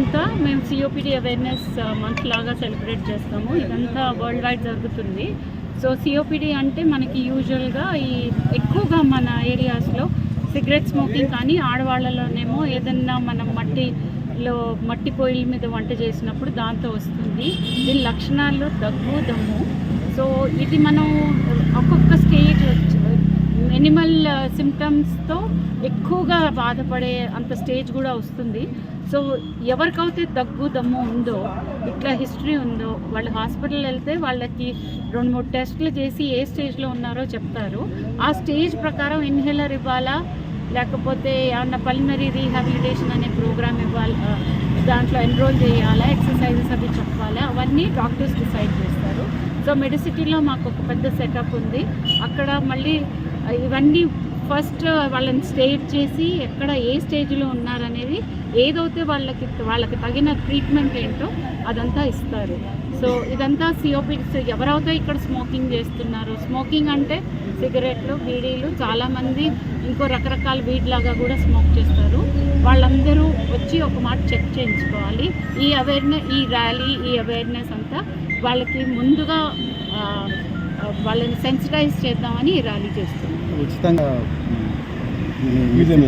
ఇదంతా మేము COPD awareness month లాగా సెలబ్రేట్ చేస్తాము. ఇదంతా వరల్డ్ వైడ్ జరుగుతుంది. సో సిఓపిడి అంటే మనకి యూజువల్గా ఈ ఎక్కువగా మన ఏరియాస్లో సిగరెట్ స్మోకింగ్ కానీ ఆడవాళ్ళలోనేమో ఏదన్నా మనం మట్టిలో మట్టి పొయ్యిల మీద వంట చేసినప్పుడు దాంతో వస్తుంది. దీని లక్షణాలు దగ్గు దమ్ము. సో ఇది మనం ఒక్కొక్క స్టేజ్ మినిమల్ సిమ్టమ్స్తో uh, ఎక్కువగా బాధపడే అంత స్టేజ్ కూడా వస్తుంది. సో ఎవరికైతే దగ్గు దమ్ము ఉందో ఇట్లా హిస్టరీ ఉందో వాళ్ళు హాస్పిటల్ వెళ్తే వాళ్ళకి రెండు మూడు టెస్టులు చేసి ఏ స్టేజ్లో ఉన్నారో చెప్తారు. ఆ స్టేజ్ ప్రకారం ఇన్హేలర్ ఇవ్వాలా? లేకపోతే ఏమన్నా పల్మరీ రీహాబిలిటేషన్ అనే ప్రోగ్రామ్ ఇవ్వాలి దాంట్లో ఎన్రోల్ చేయాలా? ఎక్సర్సైజెస్ అవి చెప్పాలా? అవన్నీ డాక్టర్స్ డిసైడ్ చేస్తారు. సో మెడిసిటీలో మాకు ఒక పెద్ద సెటప్ ఉంది. అక్కడ మళ్ళీ ఇవన్నీ ఫస్ట్ వాళ్ళని స్టేట్ చేసి ఎక్కడ ఏ స్టేజ్లో ఉన్నారనేది ఏదైతే వాళ్ళకి వాళ్ళకి తగిన ట్రీట్మెంట్ ఏంటో అదంతా ఇస్తారు. సో ఇదంతా సిఓపిడ్స్ ఎవరైతే ఇక్కడ స్మోకింగ్ చేస్తున్నారు స్మోకింగ్ అంటే సిగరెట్లు బీడీలు చాలామంది ఇంకో రకరకాల వీడ్ లాగా కూడా స్మోక్ చేస్తారు. వాళ్ళందరూ వచ్చి ఒక మాట చెక్ చేయించుకోవాలి. ఈ అవేర్నెస్ ఈ ర్యాలీ ఈ అవేర్నెస్ అంతా వాళ్ళకి ముందుగా వాళ్ళని సెన్సిటైజ్ చేద్దామని ర్యాలీ చేస్తున్నాం. ఉచితంగా